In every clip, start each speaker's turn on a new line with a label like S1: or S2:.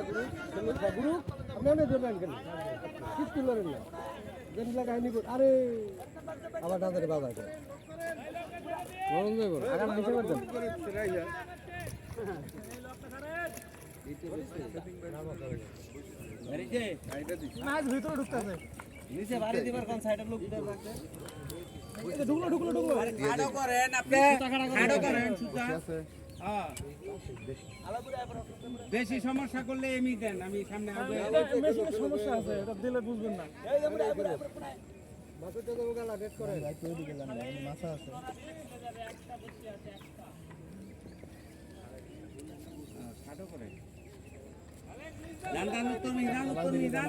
S1: একটা গুরু গুরু আপনি অনেক ধরবেন কেন কিছু লড়েন না। যেন কাহিনী আরে আবার দাদারে বাবা এটা বরং যাইব আগাম দিতে পারবেন মাছ ভিতরে ঢুকতেছে।
S2: নিচে বাড়ি দিবার কোন সাইডের লোক
S1: ঢুকলো ঢুকলো ঢুকলো।
S2: করেন আপনি করেন বেশি সমস্যা করলে এমনি দেন আমি সামনে
S1: সমস্যা আছে এটা দিলে বুঝবেন না।
S2: উত্তর মিহিদান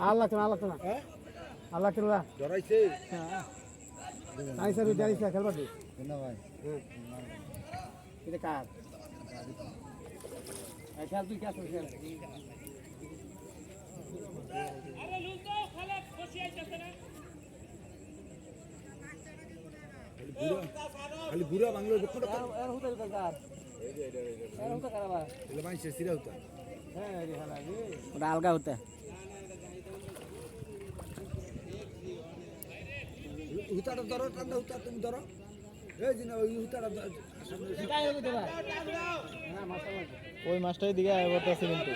S1: আর লাগছে না আর লাগছে না আর লাগছে না
S2: জড়াইছে
S1: নাই স্যার খেলবার দিস না ভাই এটা কার এই খেল
S2: বুড়া বাংলার
S1: এর হুতা হুতা কার? এর হুতা কার আবার?
S2: এলে মাইছে সিরা হতো
S1: হ্যাঁ রে হালা রে।
S3: ওটা আলগা হতে
S2: হুতাটা ধরো হুতা তুমি ধরো। এই যে ওই হুতাটা সামনে
S1: হবে তো না মাথা মাথা।
S3: ওই মাছটাই দিকে আইবতাছে কিন্তু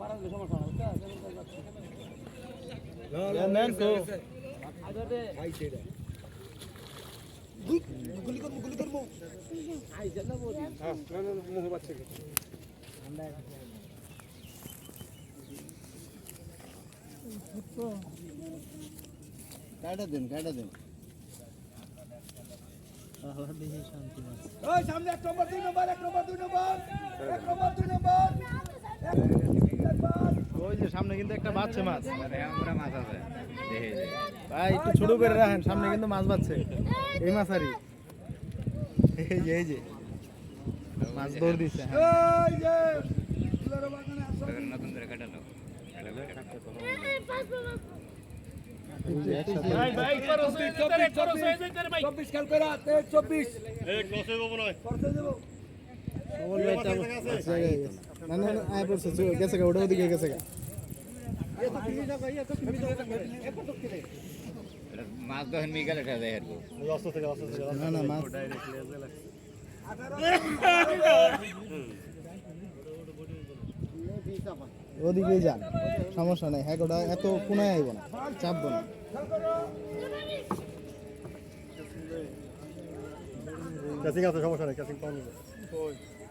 S1: পারা দিলে সমস্যা না বুঝছ কেমন কাজ যাচ্ছে
S3: নেন তো।
S1: আগে দে
S2: খাইছে গুলি করব গুলি করব।
S1: আই জন্য বলি হ্যাঁ না না মোহ বাচ্চা
S3: কাটা দেন কাটা দেন। দেখি শান্তি মাছ
S2: ওই সামনে এক নম্বর দুই নম্বর এক নম্বর দুই নম্বর এক নম্বর দুই নম্বর।
S3: ওই যে সামনে কিন্তু একটা বাচ্চা মাছ।
S2: আমরা মাছ আছে।
S3: ভাই একটু ছোট করে রাখেন সামনে কিন্তু মাছ বাচ্ছে এই মাছ আরই। এই যে এই যে। মাছ দৌড় দিচ্ছে হ্যাঁ।
S2: এই যে ফুলের বাগানে আসো
S4: নতুন করে কাটালো
S3: গেছে গা ওটা ওদিকে গেছে গা
S4: মাছ দহন মিয়ে গেলে এটা দেখে
S3: না না মাছ ওদিকেই যান সমস্যা নাই। হ্যাঁ ওটা এত কোনায় আইব না চাপবো না।
S1: ক্যাসিং আছে সমস্যা নেই ক্যাসিং পাওয়া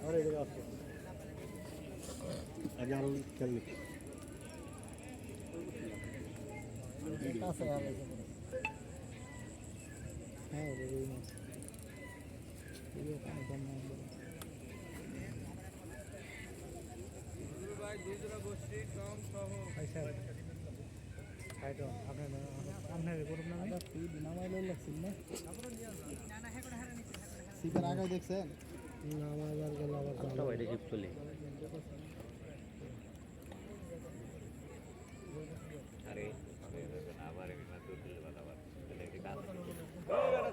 S1: আরে আগে
S3: হ্যাঁ ওদিকেই মাছ এদিকে পানি কম নাই বলে। সিপার আগে দেখছেন
S4: আরে আবার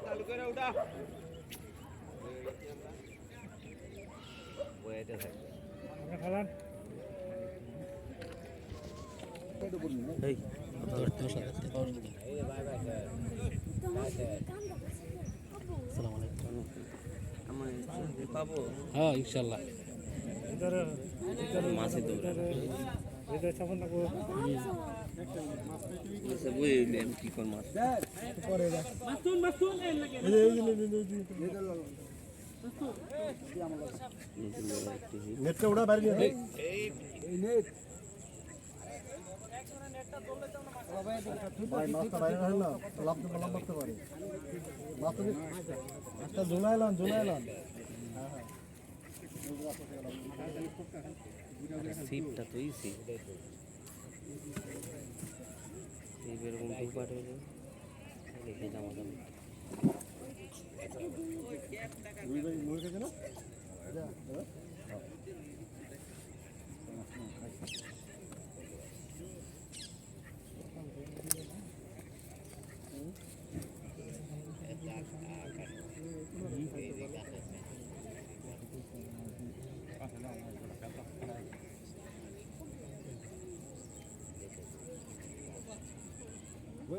S2: চালু করে ওটা
S4: বইতে
S5: হ্যাঁ ইনশাল্লাহ
S6: মাছে আচ্ছা কি
S7: নেটটা ওটা বাইরে নিয়ে ভাই মাছটা বাইরে রাখেন না লাভ লাভ মারতে পারে মাছটা মাছটা ঝুলাইলাম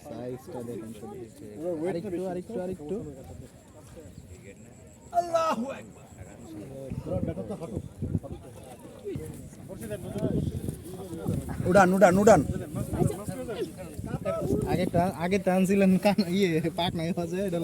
S3: সাইজটা দেখেন শুধু আরেকটু আরেকটু আরেকটু
S7: উড়ান উড়ান উড়ান।
S3: আগে টান আগে টানছিলেন কান ইয়ে পাক নাই হচ্ছে এটা